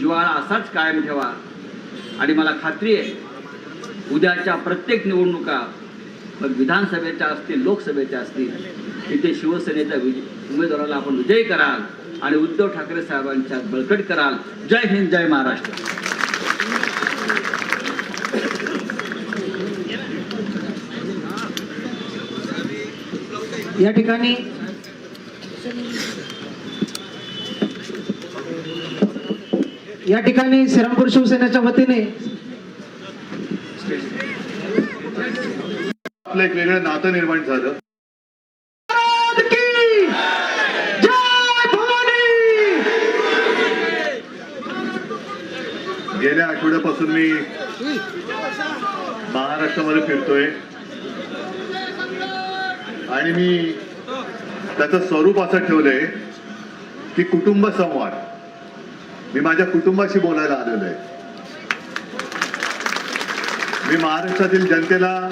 जिव्हाळा असाच कायम ठेवा. आणि मला खात्री आहे उद्याच्या प्रत्येक निवडणुका मग विधानसभेच्या असतील लोकसभेच्या असतील इथे शिवसेनेच्या विजय उमेदवाराला आपण विजयी कराल आणि उद्धव ठाकरे साहेबांच्या बळकट कराल. जय हिंद जय महाराष्ट्र. या ठिकाणी या ठिकाणी श्रीरामपूर शिवसेनेच्या वतीने आपलं एक वेगळं नातं निर्माण झालं. गेल्या आठवड्यापासून मी महाराष्ट्रामध्ये फिरतोय. आणि मी त्याचं स्वरूप असं ठेवलंय की कुटुंब संवाद. मी माझ्या कुटुंबाशी बोलायला आलेलो आहे. मी महाराष्ट्रातील जनतेला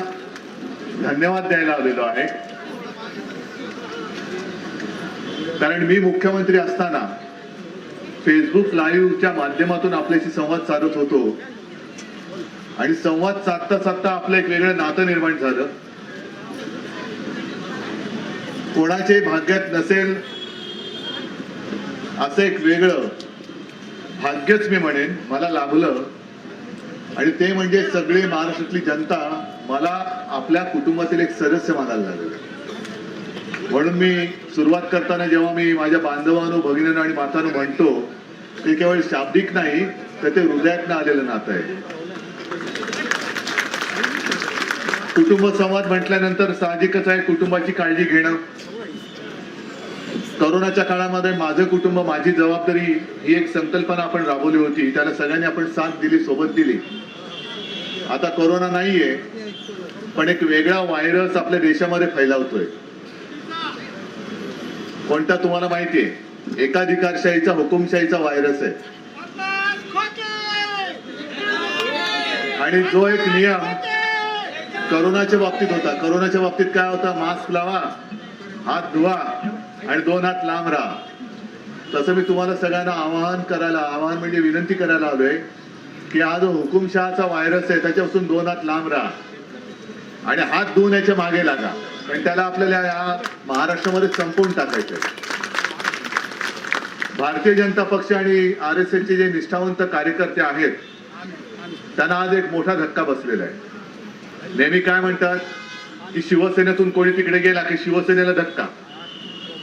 धन्यवाद द्यायला आलेलो आहे. कारण मी मुख्यमंत्री असताना फेसबुक लाईव्हच्या माध्यमातून आपल्याशी संवाद साधत होतो. आणि संवाद साधता साधता आपलं एक वेगळं नातं निर्माण झालं. कोणाचे भाग्यात नसेल असं एक वेगळं भाग्यच मी म्हणेन मला लाभलं. आणि ते म्हणजे सगळे महाराष्ट्रातली जनता मला आपल्या कुटुंबातील एक सदस्य मानायला लागले. म्हणून मी सुरुवात करताना जेव्हा मी माझ्या बांधवांनो भगिनीनं आणि मातानो म्हणतो ते केवळ शाब्दिक नाही तर ते हृदयातनं आलेलं नातं आहे. कुटुंब संवाद म्हटल्यानंतर साहजिकच आहे कुटुंबाची काळजी घेणं. करोनाच्या काळामध्ये माझं कुटुंब माझी जबाबदारी ही एक संकल्पना आपण राबवली होती. त्याला सगळ्यांनी आपण साथ दिली सोबत दिली. आता कोरोना नाहीये पण एक वेगळा व्हायरस आपल्या देशामध्ये फैलावतोय कोणता तुम्हाला माहितीये? एकाधिकारशाहीचा हुकुमशाहीचा व्हायरस आहे. आणि जो एक नियम करोनाच्या बाबतीत होता. करोनाच्या बाबतीत काय होता? मास्क लावा हात धुवा. आणि दोन हात लांब राहा. तसं मी तुम्हाला सगळ्यांना आवाहन करायला आवाहन म्हणजे विनंती करायला आलोय की हा जो हुकुमशहाचा व्हायरस आहे त्याच्यापासून दोन हात लांब राहा. आणि हात धुवून याच्या मागे लागा. कारण त्याला आपल्याला या महाराष्ट्रामध्ये संपवून टाकायचं आहे. भारतीय जनता पक्ष आणि आर एस एसचे जे निष्ठावंत कार्यकर्ते आहेत त्यांना आज एक मोठा धक्का बसलेला आहे. नेहमी काय म्हणतात की शिवसेनेतून कोणी तिकडे गेला की शिवसेनेला धक्का.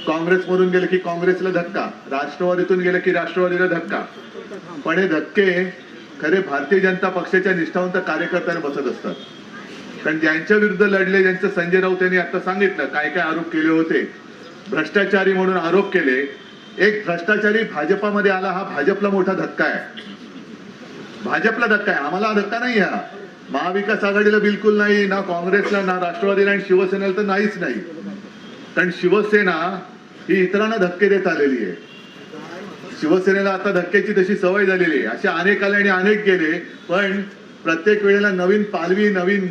काँग्रेसमधून गेले की काँग्रेसला धक्का राष्ट्रवादीतून गेले की राष्ट्रवादीला धक्का. पण हे धक्के खरे भारतीय जनता पक्षाच्या निष्ठावंत कार्यकर्त्यांना बसत असतात. कारण ज्यांच्या विरुद्ध लढले ज्यांचं संजय राऊत यांनी आता सांगितलं काय काय आरोप केले होते भ्रष्टाचारी म्हणून आरोप केले एक भ्रष्टाचारी भाजपामध्ये आला हा भाजपला मोठा धक्का आहे. भाजपला धक्का आहे. आम्हाला हा धक्का नाही हा महाविकास आघाडीला बिलकुल नाही ना काँग्रेसला ना राष्ट्रवादीला आणि शिवसेनेला तर नाहीच नाही. कारण शिवसेना ही इतरांना धक्के देत आलेली आहे. शिवसेनेला आता धक्क्याची तशी सवय झालेली आहे. असे अनेक आले आणि अनेक गेले पण प्रत्येक वेळेला नवीन पालवी नवीन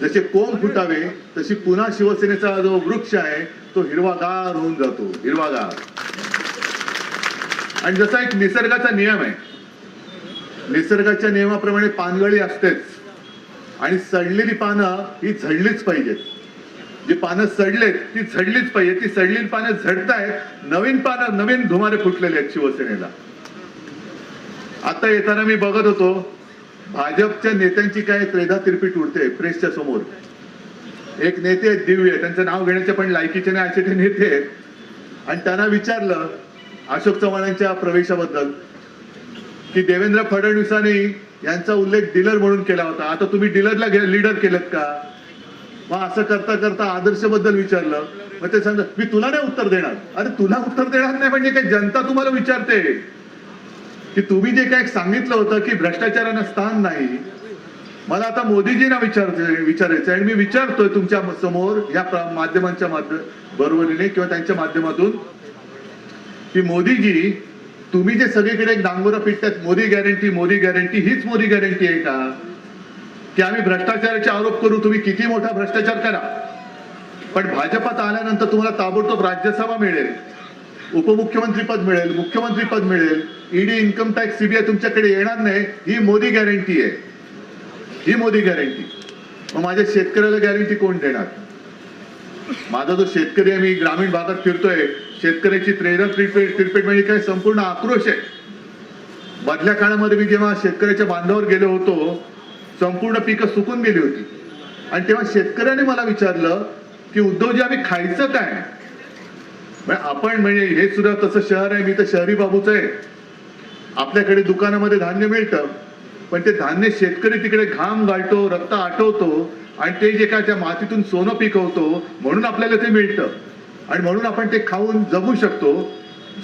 जसे कोंब फुटावे तशी पुन्हा शिवसेनेचा जो वृक्ष आहे तो हिरवागार होऊन जातो. हिरवागार. आणि जसा एक निसर्गाचा नियम आहे. निसर्गाच्या नियमाप्रमाणे पानगळी असतेच. आणि सडलेली पानं ही झडलीच पाहिजेत. जी पानं सडलेत ती झडलीच पाहिजे. ती सडलेली पानं झडतायत. नवीन पानं नवीन धुमारे फुटलेले आहेत शिवसेनेला. आता येताना मी बघत होतो भाजपच्या नेत्यांची काय त्रेधा तिरपीट उडते प्रेसच्या समोर. एक नेते आहेत दिव्य त्यांचं नाव घेण्याचे पण लायकीचे नाही असे ते नेते आहेत. आणि त्यांना विचारलं अशोक चव्हाणांच्या प्रवेशाबद्दल की देवेंद्र फडणवीसांनी यांचा उल्लेख डीलर म्हणून केला होता. आता तुम्ही डीलरला लीडर केलं का? मग असं करता करता आदर्शबद्दल विचारलं. मग ते सांगत मी तुला नाही उत्तर देणार. अरे तुला उत्तर देणार नाही म्हणजे काय? जनता तुम्हाला विचारते. की तुम्ही जे काय सांगितलं होतं की भ्रष्टाचारांना स्थान नाही मला आता मोदीजींना विचारते विचारायचं आहे. आणि मी विचारतोय तुमच्यासमोर या प्र- माध्यमांच्या माध्यम बरोबरीने किंवा त्यांच्या माध्यमातून की मोदीजी तुम्ही जे सगळीकडे एक डांगोरा पिटतात मोदी गॅरंटी मोदी गॅरंटी हीच मोदी गॅरंटी आहे का? की आम्ही भ्रष्टाचाराचे आरोप करू तुम्ही किती मोठा भ्रष्टाचार करा. पण भाजपात आल्यानंतर तुम्हाला ताबडतोब राज्यसभा मिळेल उपमुख्यमंत्री पद मिळेल मुख्यमंत्री पद मिळेल ईडी इन्कम टॅक्स सीबीआय तुमच्याकडे येणार नाही ही मोदी गॅरंटी आहे. ही मोदी गॅरंटी मग माझ्या शेतकऱ्याला गॅरंटी कोण देणार? माझा जो शेतकरी आहे मी ग्रामीण भागात फिरतोय शेतकऱ्याची ट्रेडर ट्रीटमेंट क्रिकेट म्हणजे काय? संपूर्ण आक्रोश आहे. मधल्या काळामध्ये मी जेव्हा शेतकऱ्याच्या बांधावर गेलो होतो संपूर्ण पिकं सुकून गेली होती. आणि तेव्हा शेतकऱ्याने मला विचारलं की उद्धवजी आम्ही खायचं काय? आपण म्हणजे हे सुद्धा तसं शहर आहे मी तर शहरी बाबूच आहे. आपल्याकडे दुकानामध्ये धान्य मिळतं. पण ते धान्य शेतकरी तिकडे घाम गाळतो रक्त आटवतो आणि ते जे काय त्या मातीतून सोनं पिकवतो म्हणून आपल्याला ते मिळतं. आणि म्हणून आपण ते खाऊन जगू शकतो.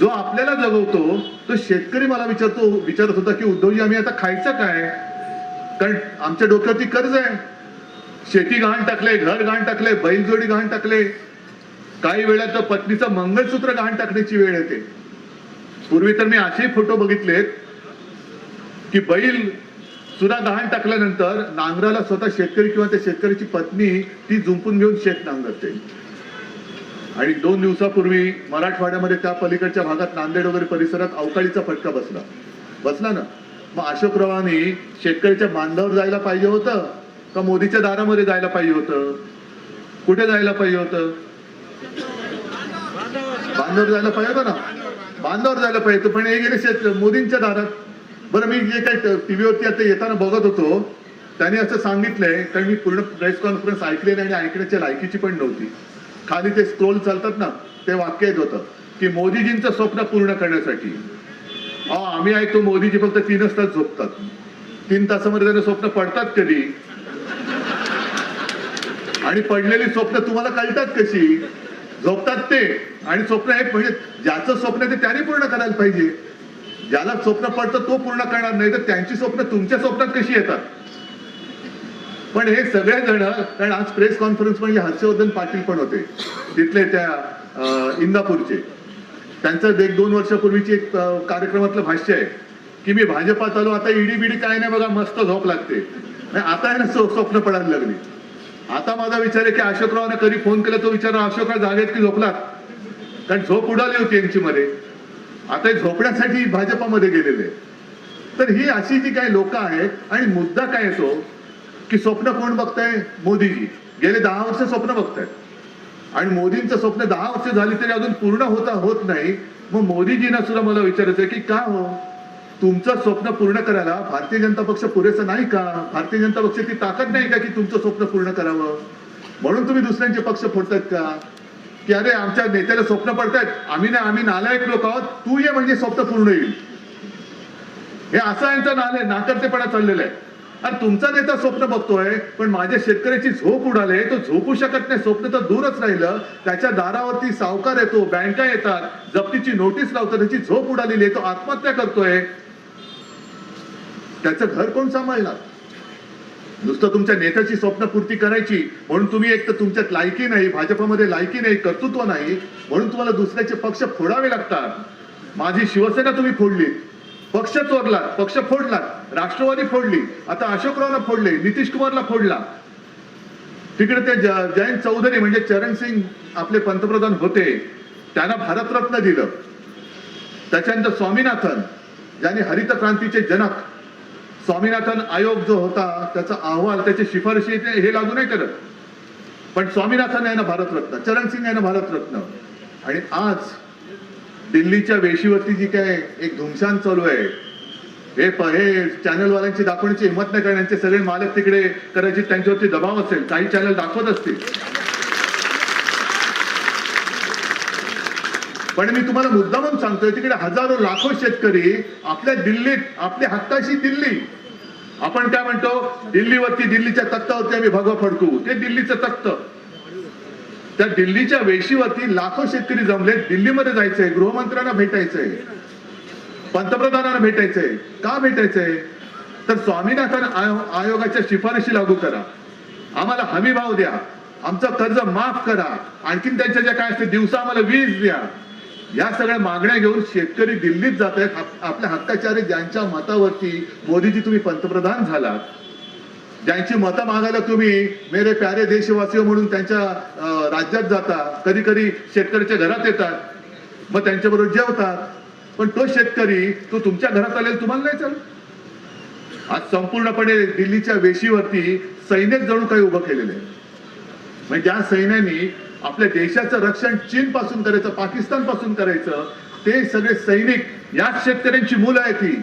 जो आपल्याला जगवतो तो शेतकरी मला विचारतो विचारत होता की उद्धवजी आम्ही आता खायचं काय? कारण आमच्या डोक्यावरती कर्ज आहे. शेती गहाण टाकले घर गहाण टाकले बैलजोडी गहाण टाकले. काही वेळा तर पत्नीचं मंगळसूत्र गहाण टाकण्याची वेळ येते. पूर्वी तर मी असे फोटो बघितलेत की बैल सुद्धा गहाण टाकल्यानंतर नांगराला स्वतः शेतकरी किंवा त्या शेतकऱ्याची पत्नी ती जुंपून घेऊन शेत नांगरते. आणि दोन दिवसापूर्वी मराठवाड्यामध्ये त्या पलीकडच्या भागात नांदेड वगैरे परिसरात अवकाळीचा फटका बसला. बसला ना? मग अशोक अशोकरावांनी शेतकऱ्याच्या बांधावर जायला पाहिजे होतं का मोदीच्या दारामध्ये जायला पाहिजे होतं? कुठे जायला पाहिजे होतं? बांधावर जायला पाहिजे होतं ना? बांधावर जायला पाहिजे पण हे गेले शेत मोदींच्या दारात. बरं मी जे काही टीव्हीवरती आता येताना बघत होतो त्यांनी असं सांगितलंय कारण मी पूर्ण प्रेस कॉन्फरन्स ऐकले आणि ऐकण्याच्या लायकीची पण नव्हती. खाली ते स्क्रोल चालतात ना ते वाक्य येत होतं की मोदीजींचं स्वप्न पूर्ण करण्यासाठी. अहो आम्ही ऐकतो मोदीजी फक्त तीनच तास झोपतात. तीन तासामध्ये त्यांना स्वप्न पडतात कधी? आणि पडलेली स्वप्न तुम्हाला कळतात कशी? झोपतात ते. आणि स्वप्न हे म्हणजे ज्याचं स्वप्न आहे ते त्याने पूर्ण करायला पाहिजे. ज्याला स्वप्न पडतं तो पूर्ण करणार नाही तर त्यांची स्वप्न तुमच्या स्वप्नात कशी येतात? पण हे सगळे जण कारण आज प्रेस कॉन्फरन्स म्हणजे हर्षवर्धन पाटील पण होते. तिथले त्या इंदापूरचे. त्यांचं एक दोन वर्षापूर्वीची एक कार्यक्रमातलं भाष्य आहे की मी भाजपात आलो आता ईडी बिडी काय नाही बघा मस्त झोप लागते. आणि आता आहे ना स्वप्न पडायला लागली. आता माझा विचार आहे की अशोकरावने कधी फोन केला तो विचार अशोकराव जागेत की झोपलात कारण झोप उडाली होती यांची मध्ये. आता झोपण्यासाठी भाजपामध्ये गेलेले तर ही अशी जी काही लोक आहेत आणि मुद्दा काय येतो की स्वप्न कोण बघताय? मोदीजी. गेले दहा वर्ष स्वप्न बघतायत. आणि मोदींचं स्वप्न दहा वर्ष झाली तरी अजून पूर्ण होता होत नाही. मग मोदीजींना सुद्धा मला विचारायचं आहे की का हो? तुमचं स्वप्न पूर्ण करायला भारतीय जनता पक्ष पुरेसा नाही का? भारतीय जनता पक्षाची ताकद नाही का की तुमचं स्वप्न पूर्ण करावं? म्हणून तुम्ही दुसऱ्यांचे पक्ष फोडतायत का? की अरे आमच्या नेत्याला स्वप्न पडतायत. आम्ही नाही आम्ही नालायक लोक आहोत. तू ये म्हणजे स्वप्न पूर्ण येईल हे असं यांचं नाल आहे. नाकर्तेपणा चाललेलं आहे. अरे तुमचा नेता स्वप्न बघतोय पण माझ्या शेतकऱ्याची झोप उडाले तो झोपू शकत नाही स्वप्न तर दूरच राहिलं. त्याच्या दारावरती सावकार येतो बँका येतात जप्तीची नोटीस लावतात त्याची झोप उडालेली आहे तो आत्महत्या करतोय. त्याचं घर कोण सांभाळणार? नुसतं तुमच्या नेत्याची स्वप्न पूर्ती करायची म्हणून तुम्ही एक तर तुमच्यात लायकी नाही भाजपमध्ये लायकी नाही कर्तृत्व नाही म्हणून तुम्हाला दुसऱ्याचे पक्ष फोडावे लागतात. माझी शिवसेना तुम्ही फोडली पक्ष चोरला पक्ष फोडला राष्ट्रवादी फोडली आता अशोकरावला फोडले नितीश कुमारला फोडला. तिकडे ते ज- जयंत चौधरी म्हणजे चरण सिंग आपले पंतप्रधान होते त्यांना भारतरत्न दिलं. त्याच्यानंतर स्वामीनाथन ज्यांनी हरित क्रांतीचे जनक स्वामीनाथन आयोग जो होता त्याचा अहवाल त्याची शिफारशी हे लागू नाही करत. पण स्वामीनाथन यांना भारतरत्न चरण सिंग यांना भारतरत्न. आणि आज दिल्लीच्या वेशीवरती जी काय एक धुमशान चालू आहे हे हे चॅनलवाल्यांची दाखवण्याची हिंमत नाही करण्याचे सगळे मालक तिकडे करायची त्यांच्यावरती दबाव असेल. काही चॅनल दाखवत असतील. पण मी तुम्हाला मुद्दामून सांगतोय तिकडे हजारो लाखो शेतकरी आपल्या दिल्लीत आपल्या हक्काशी दिल्ली. आपण काय म्हणतो? दिल्लीवरती दिल्लीच्या तत्तावरती आम्ही भगवा फडकू. ते दिल्लीचं तत्त त्या दिल्लीच्या वेशीवरती लाखो शेतकरी जमले. दिल्लीमध्ये जायचंय गृहमंत्र्यांना भेटायचंय पंतप्रधानांना भेटायचंय. का भेटायचंय? तर स्वामीनाथन आयो- आयोगाच्या शिफारशी लागू करा. आम्हाला हमी भाव द्या. आमचं कर्ज माफ करा. आणखीन त्यांच्या ज्या काय असते दिवसा आम्हाला वीज द्या. या सगळ्या मागण्या घेऊन शेतकरी दिल्लीत जात आहेत आपल्या हक्काचारे ज्यांच्या मतावरती मोदीजी तुम्ही पंतप्रधान झालात ज्यांची मतं मागायला तुम्ही मेरे प्यारे देशवासी म्हणून त्यांच्या राज्यात जाता. कधी कधी शेतकऱ्याच्या घरात येतात. मग त्यांच्याबरोबर जेवतात. पण तो शेतकरी तो तुमच्या घरात आलेला तुम्हाला नाही चालत. आज संपूर्णपणे दिल्लीच्या वेशीवरती सैन्यच जणू काही उभं केलेलं आहे. म्हणजे ज्या सैन्यानी आपल्या देशाचं रक्षण चीन पासून करायचं पाकिस्तानपासून करायचं ते सगळे सैनिक याच शेतकऱ्यांची मुलं आहेत ती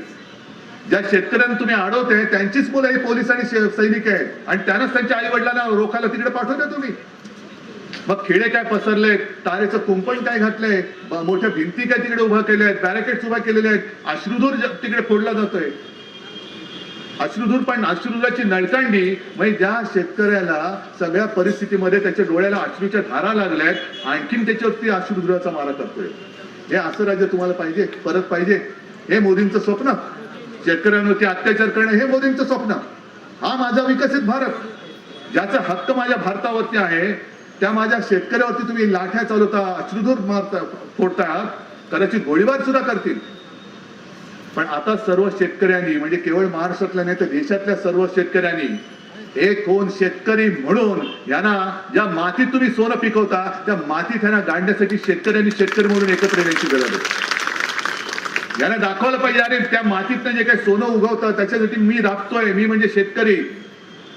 ज्या शेतकऱ्यांना तुम्ही अडवते त्यांचीच मुलं हे पोलीस आणि सैनिक आहेत. आणि त्यांनाच त्यांच्या आई वडिलांना रोखायला तिकडे पाठवता तुम्ही. मग खेडे काय पसरले तारेचं कुंपण काय घातलंय? मोठ्या भिंती काय तिकडे उभा केल्या आहेत बॅरिकेड्स उभा केलेले आहेत. अश्रुधूर तिकडे फोडला जातोय. अश्रुधूर पण अश्रुधुराची नळकांडी. म्हणजे ज्या शेतकऱ्याला सगळ्या परिस्थितीमध्ये त्याच्या डोळ्याला अश्रूच्या धारा लागल्यात आणखीन त्याच्यावरती अश्रुधुराचा मारा करतोय. हे असं राज्य तुम्हाला पाहिजे? परत पाहिजे? हे मोदींचं स्वप्न? शेतकऱ्यांवरती अत्याचार करणं हे मोदींचं स्वप्न. हा माझा विकसित भारत. ज्याचा हक्क माझ्या भारतावरती आहे त्या माझ्या शेतकऱ्यावरती तुम्ही लाठ्या चालवता अश्रुधूर मारता फोडता कदाचित गोळीबार सुद्धा करतील. पण आता सर्व शेतकऱ्यांनी म्हणजे केवळ महाराष्ट्रातल्या नाही तर देशातल्या सर्व शेतकऱ्यांनी एक कोण शेतकरी म्हणून यांना ज्या मातीत तुम्ही सोनं पिकवता त्या मातीत यांना गाडण्यासाठी शेतकऱ्यांनी शेतकरी म्हणून एकत्र येण्याची गरज आहे. याला दाखवलं पाहिजे अरे त्या मातीतनं जे काही सोनं उगवतं त्याच्यासाठी मी राबतोय मी म्हणजे शेतकरी.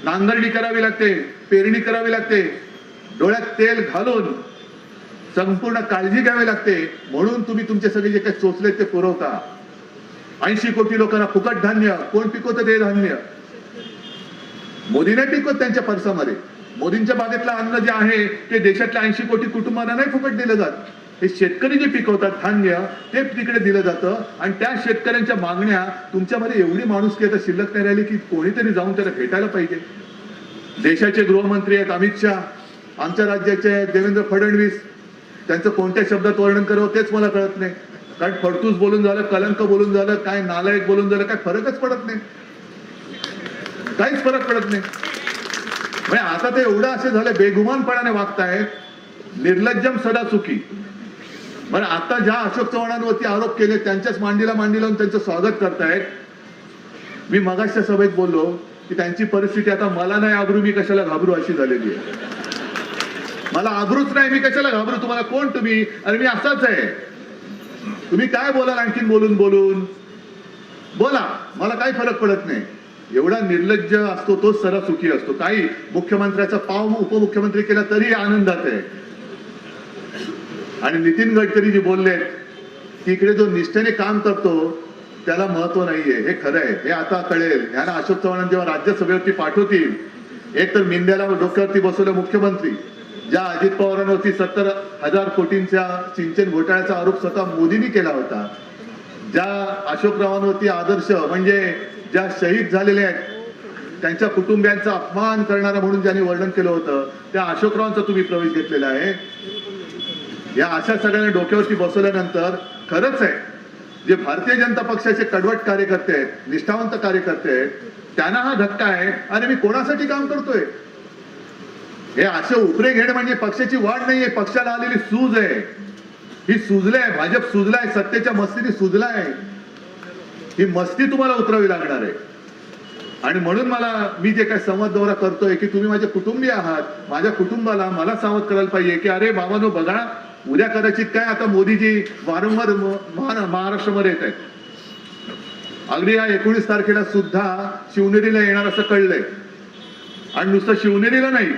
नांगरणी करावी लागते पेरणी करावी लागते. डोळ्यात तेल घालून संपूर्ण काळजी घ्यावी लागते. म्हणून तुम्ही तुमचे सगळे जे काही चोचले ते पुरवता. ऐंशी कोटी लोकांना फुकट धान्य कोण पिकवतं ते धान्य? मोदीने पिकवत त्यांच्या परसामध्ये. मोदींच्या बागेतलं अन्न जे आहे ते देशातल्या ऐंशी कोटी कुटुंबांना नाही फुकट दिलं जात. हे शेतकरी जे पिकवतात धान्य ते तिकडे दिलं जातं. आणि त्या शेतकऱ्यांच्या मागण्या तुमच्यामध्ये एवढी माणूस की आता शिल्लक नाही राहिली की कोणीतरी जाऊन त्याला भेटायला पाहिजे. देशाचे गृहमंत्री आहेत अमित शहा आमच्या राज्याचे आहेत देवेंद्र फडणवीस. त्यांचं कोणत्या शब्दात वर्णन करावं तेच मला कळत नाही. कारण फडतूस बोलून झालं कलंक बोलून झालं काय नालायक बोलून झालं काय फरकच पडत नाही. काहीच फरक पडत नाही. म्हणजे आता ते एवढं असे झालं बेगुमानपणाने वागतायत निर्लज्जम सदा चुकी बरं आता ज्या अशोक चव्हाणांवरती आरोप केले त्यांच्याच मांडीला मांडी लावून त्यांचं स्वागत करतायत. मी मगाशच्या सभेत बोललो की त्यांची परिस्थिती आता मला नाही आबरू मी कशाला घाबरू अशी झालेली आहे. मला आबरूच नाही मी कशाला घाबरू? तुम्हाला कोण तुम्ही? अरे मी असाच आहे. तुम्ही काय बोलाल आणखीन बोलून बोलून? बोला मला काही फरक पडत नाही. एवढा निर्लज्ज असतो तोच सरा सुखी असतो. काही मुख्यमंत्र्याचा पाव उपमुख्यमंत्री केला तरी आनंदात आहे. आणि नितीन गडकरी जी बोलले की इकडे जो निष्ठेने काम करतो त्याला महत्त्व नाहीये. हे खरं आहे. हे आता कळेल. ह्याला अशोक चव्हाण जेव्हा राज्यसभेवरती पाठवतील एक तर मिंद्याला डोक्यावरती बसवले मुख्यमंत्री ज्या अजित पवारांवरती सत्तर हजार कोटींच्या सिंचन घोटाळ्याचा आरोप स्वतः मोदींनी केला होता ज्या अशोकरावांवरती आदर्श म्हणजे ज्या शहीद झालेले आहेत त्यांच्या कुटुंबियांचा अपमान करणारा म्हणून ज्यांनी वर्णन केलं होतं त्या अशोकरावांचा तुम्ही प्रवेश घेतलेला आहे. या अशा सगळ्यांना डोक्यावरती बसवल्यानंतर खरंच आहे जे भारतीय जनता पक्षाचे कडवट कार्यकर्ते आहेत निष्ठावंत कार्यकर्ते आहेत त्यांना हा धक्का आहे आणि मी कोणासाठी काम करतोय? हे असे उपरे घेणे म्हणजे पक्षाची वाढ नाहीये पक्षाला आलेली सूज आहे. ही सुजलाय भाजप सुजलाय सत्तेच्या मस्तीने सुजलाय. ही मस्ती तुम्हाला उतरावी लागणार आहे. आणि म्हणून मला मी जे काय संवाद दौरा करतोय की तुम्ही माझे कुटुंबीय आहात माझ्या कुटुंबाला मला सावध करायला पाहिजे की अरे बाबानो बघा उद्या कदाचित काय आता मोदीजी वारंवार महाराष्ट्रामध्ये येत आहेत. अगदी या एकोणीस तारखेला सुद्धा शिवनेरीला येणार असं कळलंय. आणि नुसतं शिवनेरीला नाही.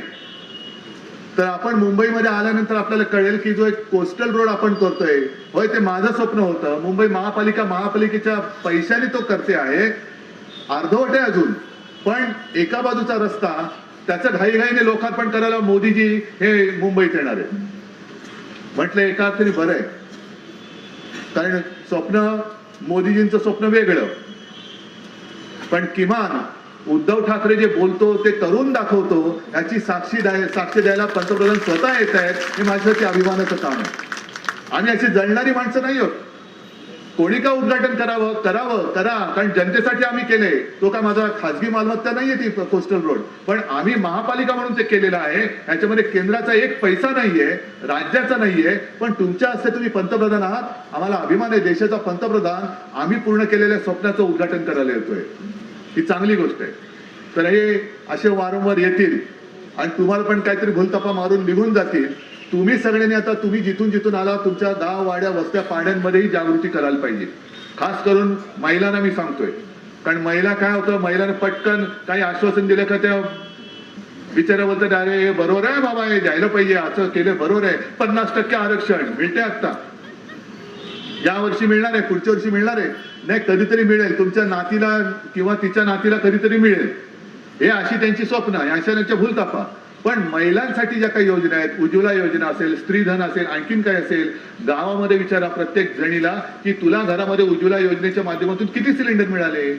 तर आपण मुंबईमध्ये आल्यानंतर आपल्याला कळेल की जो एक कोस्टल रोड आपण करतोय होय ते माझं स्वप्न होतं. मुंबई महापालिका महापालिकेच्या पैशाने तो करते आहे. अर्धवट आहे अजून. पण एका बाजूचा रस्ता त्याचं घाईघाईने लोकार्पण करायला मोदीजी हे मुंबईत येणार आहे म्हटलं एका तरी बरं आहे. कारण स्वप्न मोदीजींचं स्वप्न वेगळं. पण किमान उद्धव ठाकरे जे बोलतो ते करून दाखवतो याची साक्षी द्याय साक्षी द्यायला पंतप्रधान स्वतः येत आहेत हे माझ्यासाठी अभिमानाचं काम आहे. आम्ही अशी जळणारी माणसं नाही आहोत कोणी का उद्घाटन करावं करावं करा कारण जनतेसाठी आम्ही केले तो काय माझा खाजगी मालमत्ता नाहीये ती कोस्टल रोड पण आम्ही महापालिका म्हणून ते केलेलं आहे. याच्यामध्ये केंद्राचा एक पैसा नाहीये राज्याचा नाहीये पण तुमच्या हस्ते तुम्ही पंतप्रधान आहात. आम्हाला अभिमान आहे देशाचा पंतप्रधान. आम्ही पूर्ण केलेल्या स्वप्नाचं उद्घाटन करायला येतोय. ही चांगली गोष्ट आहे. तर हे असे वारंवार येतील. आणि तुम्हाला पण काहीतरी भूलतपा मारून निघून जातील. तुम्ही सगळ्यांनी आता तुम्ही जिथून जिथून आला तुमच्या गाव वाड्या वस्त्या पाड्यांमध्येही जागृती करायला पाहिजे. खास करून महिलांना मी सांगतोय. कारण महिला काय होतं महिलांना पटकन काही आश्वासन दिलं का त्या बिचारा बोलतात अरे हे बरोबर आहे बाबा हे द्यायला पाहिजे असं केलं बरोबर आहे. पन्नास टक्के आरक्षण मिळते आता. या वर्षी मिळणार आहे पुढच्या वर्षी मिळणार आहे. नाही कधीतरी मिळेल. तुमच्या नातीला किंवा तिच्या नातीला कधीतरी मिळेल. हे अशी त्यांची स्वप्न आहे. अशा त्यांच्या भूलतापा पण महिलांसाठी ज्या काही योजना आहेत उज्ज्वला योजना असेल स्त्रीधन असेल आणखीन काय असेल गावामध्ये विचारा प्रत्येक जणीला की तुला घरामध्ये उज्ज्वला योजनेच्या माध्यमातून किती सिलेंडर मिळाले?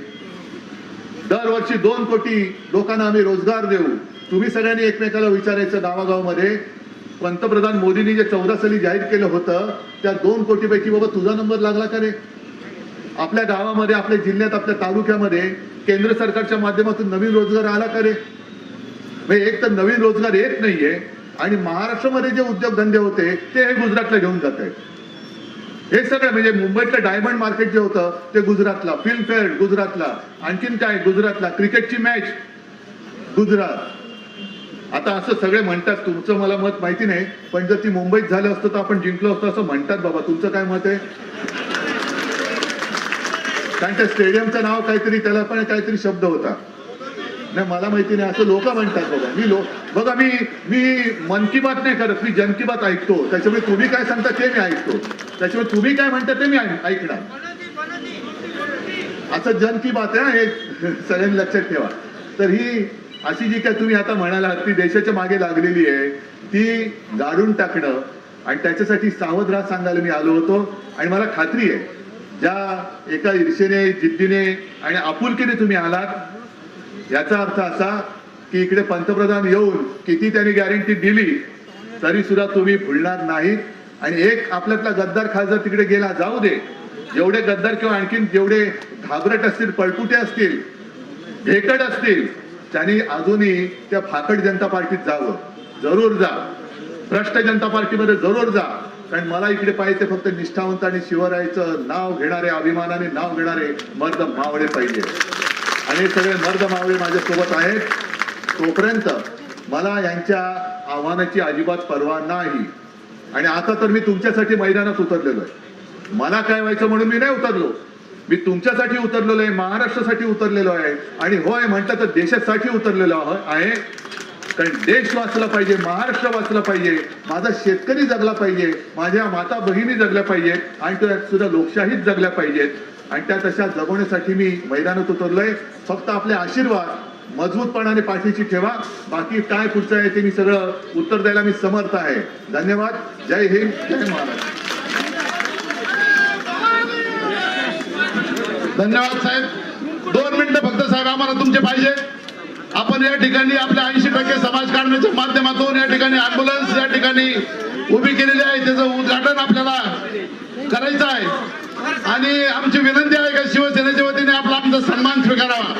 दरवर्षी दोन कोटी लोकांना आम्ही रोजगार देऊ. तुम्ही सगळ्यांनी एकमेकाला विचारायचं गावागावामध्ये. पंतप्रधान मोदींनी जे चौदा साली जाहीर केलं होतं त्या दोन कोटीपैकी बाबा तुझा नंबर लागला का रे? आपल्या गावामध्ये आपल्या जिल्ह्यात आपल्या तालुक्यामध्ये केंद्र सरकारच्या माध्यमातून नवीन रोजगार आला का रे? म्हणजे एक तर नवीन रोजगार येत नाहीये आणि महाराष्ट्रामध्ये जे उद्योगधंदे होते ते हे गुजरातला घेऊन जात आहेत. हे सगळं म्हणजे मुंबईतलं डायमंड मार्केट जे होतं ते गुजरातला फिल्म फेअर गुजरातला आणखीन काय गुजरातला क्रिकेटची मॅच गुजरात. आता असं सगळे म्हणतात तुमचं मला मत माहिती नाही पण जर ती मुंबईत झालं असतं तर आपण जिंकलो असतो असं म्हणतात बाबा. तुमचं काय मत आहे? कारण त्या स्टेडियमचं नाव काहीतरी त्याला पण काहीतरी शब्द होता. नाही मला माहिती नाही असं लोक म्हणतात बघा. मी लोक बघा मी मी मन की बात नाही करत मी जन की बात ऐकतो. त्याच्यामुळे तुम्ही काय सांगता ते मी ऐकतो. त्याच्यामुळे तुम्ही काय म्हणता ते मी ऐकणार. असं जन की बात आहे हे सगळ्यांनी लक्षात ठेवा. तर ही अशी जी काय तुम्ही आता म्हणाला ती देशाच्या मागे लागलेली आहे ती गाडून टाकणं आणि त्याच्यासाठी सावध राहा सांगायला मी आलो होतो. आणि मला खात्री आहे ज्या एका ईर्षेने जिद्दीने आणि आपुलकीने तुम्ही आलात याचा अर्थ असा की इकडे पंतप्रधान येऊन किती त्यांनी गॅरंटी दिली तरी सुद्धा तुम्ही भुलणार नाहीत. आणि एक आपल्यातला गद्दार खासदार तिकडे गेला जाऊ दे. जेवढे गद्दार किंवा आणखीन जेवढे घाबरट असतील पळपुटे असतील भेकड असतील त्यांनी अजूनही त्या फाकट जनता पार्टीत जावं. जरूर जा. भ्रष्ट जनता पार्टीमध्ये जरूर जा. कारण मला इकडे पाहिजे फक्त निष्ठावंत आणि शिवरायचं नाव घेणारे अभिमानाने नाव घेणारे मर्द मावळे पाहिजे. आणि सगळे मर्द मावळे माझ्यासोबत आहेत. तोपर्यंत मला यांच्या आव्हानाची अजिबात पर्वा नाही. आणि आता तर मी तुमच्यासाठी मैदानात उतरलेलो आहे. मला काय व्हायचं म्हणून मी नाही उतरलो. मी तुमच्यासाठी उतरलेलो आहे महाराष्ट्रासाठी उतरलेलो आहे. आणि होय म्हणतात तर देशासाठी उतरलेलो आहो- आहे. कारण देश वाचला पाहिजे महाराष्ट्र वाचला पाहिजे. माझा शेतकरी जगला पाहिजे. माझ्या माता बहिणी जगल्या पाहिजेत. आणि त्यात सुद्धा लोकशाहीच जगल्या पाहिजेत. आणि त्या तशा जगवण्यासाठी मी मैदानात उतरलोय. फक्त आपले आशीर्वाद मजबूतपणाने पाठीची ठेवा. बाकी काय पुढचं आहे ते मी सगळं उत्तर द्यायला मी समर्थ आहे. धन्यवाद. जय हिंद. जय महाराष्ट्र धन्यवाद साहेब. दोन मिनिटं फक्त साहेब आम्हाला तुमचे पाहिजे. आपण या ठिकाणी आपल्या ऐंशी टक्के समाजकारणाच्या माध्यमातून या ठिकाणी अँब्युलन्स या ठिकाणी उभी केलेली आहे. त्याचं उद्घाटन आपल्याला करायचं आहे. आणि आमची विनंती आहे का शिवसेनेच्या वतीने आपला आमचा सन्मान स्वीकारावा?